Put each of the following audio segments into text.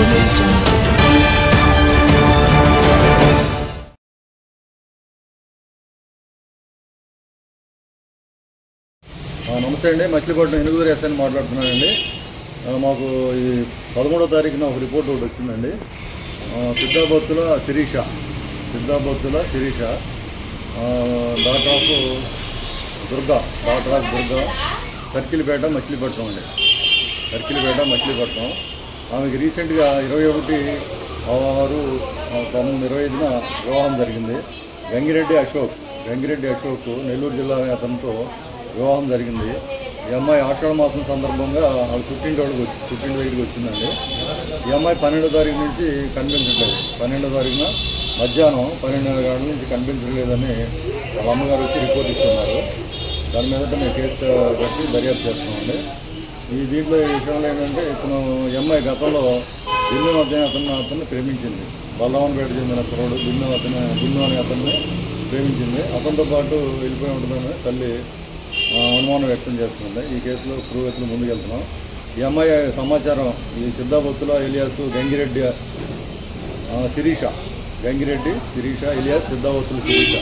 నమస్తే అండి. మచిలీపట్నం ఎనుగుదూరు ఎస్ఐని మాట్లాడుతున్నానండి మాకు ఈ పదమూడో తారీఖున ఒక రిపోర్ట్ ఒకటి వచ్చిందండి. ఆ, Siddhabattula Sirisha. Siddhabattula Sirisha. Doctor of Durga doctor of Durga. Circlepet Machilipatnam అండి. సర్కిల్పేట మచిలీపట్నం. ఆమెకి రీసెంట్గా ఇరవై ఒకటి ఆరు పంతొమ్మిది ఇరవై ఐదున వివాహం జరిగింది. గంగిరెడ్డి అశోక్ వెంగిరెడ్డి అశోక్ నెల్లూరు జిల్లా అతనితో వివాహం జరిగింది. ఈ అమ్మాయి ఆషాఢ మాసం సందర్భంగా వాళ్ళ పుట్టినోళ్ళకి వచ్చి పుట్టింటి దగ్గరికి వచ్చిందండి. ఈ అమ్మాయి పన్నెండో తారీఖు నుంచి కనిపించట్లేదు. పన్నెండో తారీఖున మధ్యాహ్నం పన్నెండున్నర గంటల నుంచి కనిపించలేదని వాళ్ళ అమ్మగారు వచ్చి రిపోర్ట్ ఇస్తున్నారు దాని మీదట మేము కేసు కట్టి దర్యాప్తు చేస్తున్నామండి. ఈ దీంట్లో విషయంలో ఏంటంటే ఇతను ఎంఐ అమ్మాయి గతంలో బిల్లు అతని అతను అతన్ని ప్రేమించింది. బల్లవన్పేట చెందిన కుర్రోడు బిల్లు అతని బిల్లు అనే అతన్ని ప్రేమించింది. అతనితో పాటు వెళ్ళిపోయి ఉంటుందని తల్లి అనుమానం వ్యక్తం చేస్తుంది. ఈ కేసులో పురోగతులు ముందుకెళ్తున్నాం ఈ అమ్మాయి సమాచారం ఈ సిద్ధాబత్తుల ఇలియాస్ గంగిరెడ్డి శిరీష గంగిరెడ్డి శిరీష ఇలియాస్ సిద్ధావత్తుల శిరీష.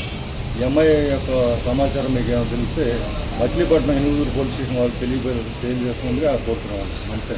ఈ యొక్క సమాచారం మీకు ఏమైనా తెలిస్తే మచిలీపట్నం ఎనిమిది పోలీస్ స్టేషన్ వాళ్ళకి తెలియజేస్తుందిగా కోరుతున్నాం. మనసే